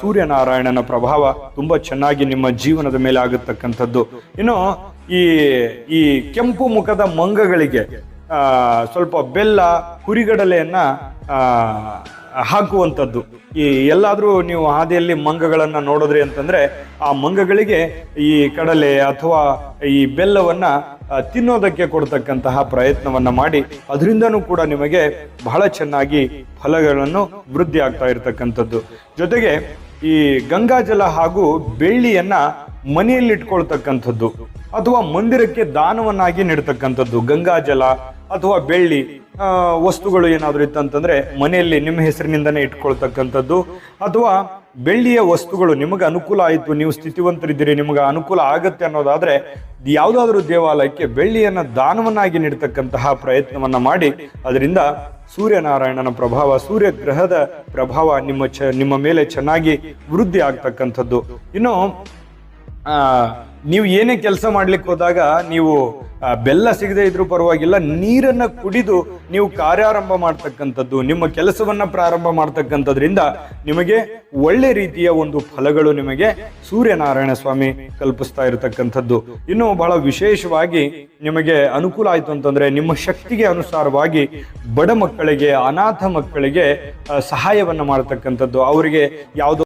ಸೂರ್ಯನಾರಾಯಣನ ಪ್ರಭಾವ ತುಂಬಾ ಚೆನ್ನಾಗಿ ನಿಮ್ಮ ಜೀವನದ ಮೇಲೆ ಆಗತಕ್ಕಂಥದ್ದು. ಇನ್ನು ಈ ಈ ಕೆಂಪು ಮುಖದ ಮಂಗಗಳಿಗೆ ಸ್ವಲ್ಪ ಬೆಲ್ಲ ಹುರಿಗಡಲೆಯನ್ನ ಹಾಕುವಂಥದ್ದು. ಈ ಎಲ್ಲಾದರೂ ನೀವು ಹಾದಿಯಲ್ಲಿ ಮಂಗಗಳನ್ನು ನೋಡಿದ್ರಿ ಅಂತಂದರೆ ಆ ಮಂಗಗಳಿಗೆ ಈ ಕಡಲೆ ಅಥವಾ ಈ ಬೆಲ್ಲವನ್ನು ತಿನ್ನೋದಕ್ಕೆ ಕೊಡ್ತಕ್ಕಂತಹ ಪ್ರಯತ್ನವನ್ನು ಮಾಡಿ ಅದರಿಂದನೂ ಕೂಡ ನಿಮಗೆ ಬಹಳ ಚೆನ್ನಾಗಿ ಫಲಗಳನ್ನು ವೃದ್ಧಿ ಆಗ್ತಾ ಇರತಕ್ಕಂಥದ್ದು. ಜೊತೆಗೆ ಈ ಗಂಗಾಜಲ ಹಾಗೂ ಬೆಳ್ಳಿಯನ್ನು ಮನೆಯಲ್ಲಿಟ್ಕೊಳ್ತಕ್ಕಂಥದ್ದು ಅಥವಾ ಮಂದಿರಕ್ಕೆ ದಾನವನ್ನಾಗಿ ನೀಡ್ತಕ್ಕಂಥದ್ದು ಗಂಗಾಜಲ ಅಥವಾ ಬೆಳ್ಳಿ ವಸ್ತುಗಳು ಏನಾದರೂ ಇತ್ತಂತಂದರೆ ಮನೆಯಲ್ಲಿ ನಿಮ್ಮ ಹೆಸರಿನಿಂದನೇ ಇಟ್ಕೊಳ್ತಕ್ಕಂಥದ್ದು. ಅಥವಾ ಬೆಳ್ಳಿಯ ವಸ್ತುಗಳು ನಿಮಗೆ ಅನುಕೂಲ ಆಯಿತು, ನೀವು ಸ್ಥಿತಿವಂತರಿದ್ದೀರಿ, ನಿಮಗೆ ಅನುಕೂಲ ಆಗುತ್ತೆ ಅನ್ನೋದಾದರೆ ಯಾವುದಾದ್ರೂ ದೇವಾಲಯಕ್ಕೆ ಬೆಳ್ಳಿಯನ್ನು ದಾನವನ್ನಾಗಿ ನೀಡ್ತಕ್ಕಂತಹ ಪ್ರಯತ್ನವನ್ನು ಮಾಡಿ, ಅದರಿಂದ ಸೂರ್ಯನಾರಾಯಣನ ಪ್ರಭಾವ ಸೂರ್ಯ ಗ್ರಹದ ಪ್ರಭಾವ ನಿಮ್ಮ ಚ, ನಿಮ್ಮ ಮೇಲೆ ಚೆನ್ನಾಗಿ ವೃದ್ಧಿ ಆಗ್ತಕ್ಕಂಥದ್ದು. ಇನ್ನು ನೀವು ಏನೇ ಕೆಲಸ ಮಾಡ್ಲಿಕ್ಕೆ ಹೋದಾಗ ನೀವು ಬೆಲ್ಲ ಸಿಗದೆ ಇದ್ರೂ ಪರವಾಗಿಲ್ಲ, ನೀರನ್ನ ಕುಡಿದು ನೀವು ಕಾರ್ಯಾರಂಭ ಮಾಡ್ತಕ್ಕಂಥದ್ದು, ನಿಮ್ಮ ಕೆಲಸವನ್ನ ಪ್ರಾರಂಭ ಮಾಡ್ತಕ್ಕಂಥದ್ರಿಂದ ನಿಮಗೆ ಒಳ್ಳೆ ರೀತಿಯ ಒಂದು ಫಲಗಳು ನಿಮಗೆ ಸೂರ್ಯನಾರಾಯಣ ಸ್ವಾಮಿ ಕಲ್ಪಿಸ್ತಾ ಇರತಕ್ಕಂಥದ್ದು. ಇನ್ನು ಬಹಳ ವಿಶೇಷವಾಗಿ ನಿಮಗೆ ಅನುಕೂಲ ಆಯಿತು ಅಂತಂದ್ರೆ ನಿಮ್ಮ ಶಕ್ತಿಗೆ ಅನುಸಾರವಾಗಿ ಬಡ ಮಕ್ಕಳಿಗೆ, ಅನಾಥ ಮಕ್ಕಳಿಗೆ ಸಹಾಯವನ್ನು ಮಾಡ್ತಕ್ಕಂಥದ್ದು. ಅವರಿಗೆ ಯಾವುದೋ